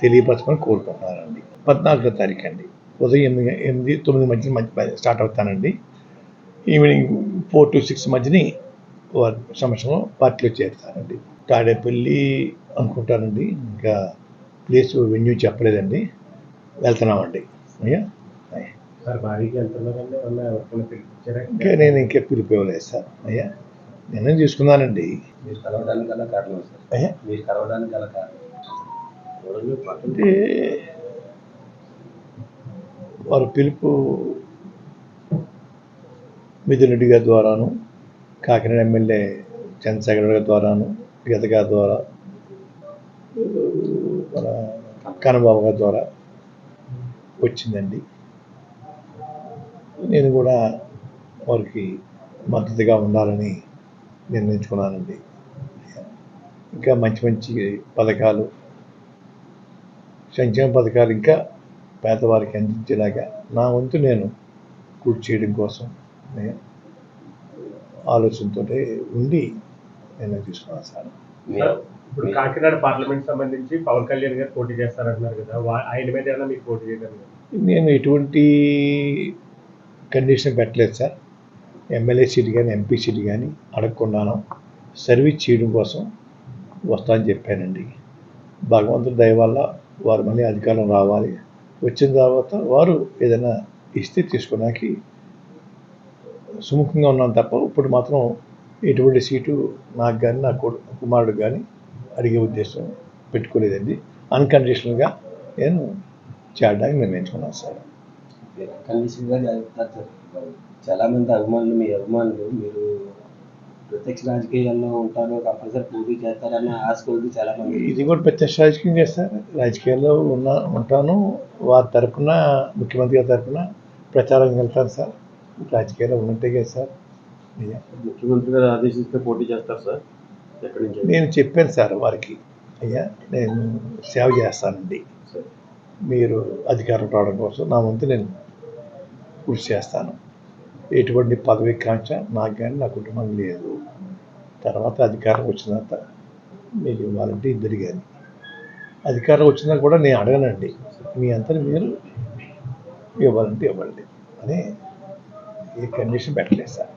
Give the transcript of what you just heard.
తెలియపరచమని కోరుకుంటున్నానండి. పద్నాలుగో తారీఖు అండి ఉదయం ఎనిమిది ఎనిమిది తొమ్మిది మధ్య మధ్య స్టార్ట్ అవుతానండి. ఈవినింగ్ ఫోర్ టు సిక్స్ మధ్యని వారి సంవత్సరం పార్టీలో చేరుతానండి తాడేపల్లి అనుకుంటానండి. ఇంకా ప్లేస్ వెన్యూ చెప్పలేదండి. వెళ్తున్నామండి. అయ్యా? ఇంకా నేను ఇంకా పిలుపు ఇవ్వలేదు సార్. అయ్యా నిర్ణయం తీసుకున్నానండి. మీరు కలవడానికి గల కారణం సార్. అయ్యా? మీరు కలవడానికి గల కారణం. అంటే వారి పిలుపు మిథున్ రెడ్డి గారి ద్వారాను కాకినాడ ఎమ్మెల్యే చంద్రశేఖర్ గారి ద్వారాను గీత గారి ద్వారా మన కన్నబాబు గారి ద్వారా వచ్చిందండి. నేను కూడా వారికి మద్దతుగా ఉండాలని నిర్ణయించుకున్నానండి. ఇంకా మంచి మంచి పథకాలు సంక్షేమ పథకాలు ఇంకా పేదవారికి అందించేలాగా నా వంతు నేను కృషి చేయడం కోసం నేను ఆలోచనతో ఉండి నేను తీసుకున్నాను సార్. ఇప్పుడు కాకినాడ పార్లమెంట్ సంబంధించి పవన్ కళ్యాణ్ గారు పోటీ చేస్తారంటున్నారు కదా ఆయన మీద ఏమైనా మీకు పోటీ చేయడం నేను ఎటువంటి కండిషన్ పెట్టలేదు సార్. ఎమ్మెల్యే సీట్ కానీ ఎంపీ సీట్ కానీ అడగకుండాను సర్వీస్ చేయడం కోసం వస్తా అని చెప్పానండి. భగవంతుడి దయ వల్ల వారు మళ్ళీ అధికారం రావాలి. వచ్చిన తర్వాత వారు ఏదైనా ఇస్తే తీసుకోవడానికి సుముఖంగా ఉన్నాను తప్ప ఇప్పుడు మాత్రం ఎటువంటి సీటు నాకు కానీ నా కొడు- కుమారుడు కానీ అడిగే ఉద్దేశం పెట్టుకోలేదండి. అన్కండిషనల్గా నేను చేరడానికి నిర్ణయించుకున్నాను సార్. కండిషన్గా అభిమానులు మీ అభిమానులు మీరు ప్రత్యక్ష రాజకీయాల్లో ఉంటారు కంపల్సరీ పోటీ చేస్తారన్న ఆశ కొద్ది చాలా మంది ఇది కూడా ప్రత్యక్ష రాజకీయం చేస్తారు. రాజకీయాల్లో ఉన్న ఉంటాను. వారి తరపున ముఖ్యమంత్రి గారి తరపున ప్రచారం వెళ్తాను సార్. రాజకీయాల్లో ఉన్నట్టే కదా సార్. అయ్యా. ముఖ్యమంత్రి గారు ఆదేశిస్తే పోటీ చేస్తారు సార్? ఎక్కడి నుంచి? నేను చెప్పాను సార్ వారికి. అయ్యా నేను సేవ చేస్తానండి. మీరు అధికారం రావడం కోసం నా వంతు నేను కృషి చేస్తాను. ఎటువంటి పదవి కాంక్ష నాకు కానీ నా కుటుంబం లేదు. తర్వాత అధికారం వచ్చిన మీరు ఇవ్వాలంటే ఇద్దరు కానీ అధికారం వచ్చినా కూడా నేను అడగనండి. మీ అంతా మీరు ఇవ్వాలంటే ఇవ్వండి అని ఏ కండిషన్ పెట్టలేదు సార్.